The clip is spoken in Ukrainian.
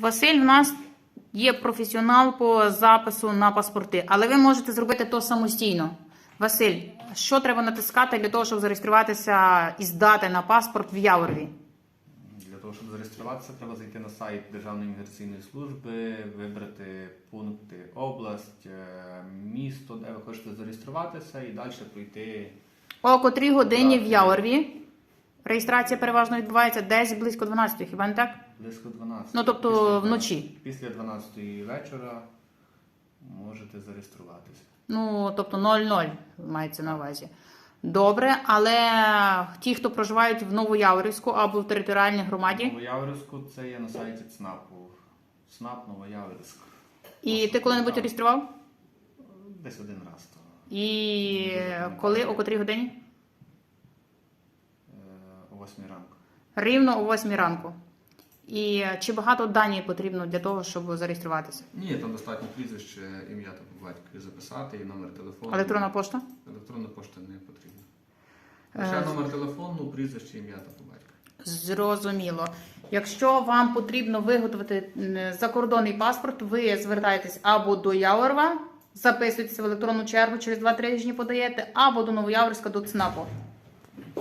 Василь в нас є професіонал по запису на паспорти, але ви можете зробити то самостійно. Василь, що треба натискати для того, щоб зареєструватися і здати на паспорт в Яворові? Для того, щоб зареєструватися, треба зайти на сайт Державної міграційної служби, вибрати пункти область, е, місто, де ви хочете зареєструватися, і далі пройти. О котрій годині в Яворові. Реєстрація переважно відбувається десь близько 12, хіба не так? Близько 12. Ну, тобто Після вночі. Після 12 вечора можете зареєструватися. Ну, тобто 0-0 мається на увазі. Добре, але ті, хто проживають в Новояворівську або в територіальній громаді, Новояворівську це є на сайті ЦНАПу. ЦНАП Новояворівськ. і ти коли-небудь реєстрував? Десь один раз. То, І коли, о котрій годині? Е, 8 ранку. Рівно о 8 ранку. І чи багато дані потрібно для того, щоб зареєструватися? Ні, там достатньо прізвище, ім'я та по батькові записати і номер телефону. Електронна пошта? Електронна пошта не потрібна. Лише номер телефону, прізвище, ім'я та по батькові. Зрозуміло. Якщо вам потрібно виготовити закордонний паспорт, ви звертаєтесь або до Яворова, записуєтеся в електронну чергу, через 2-3 тижні подаєте, або до Новояворська до ЦНАПу.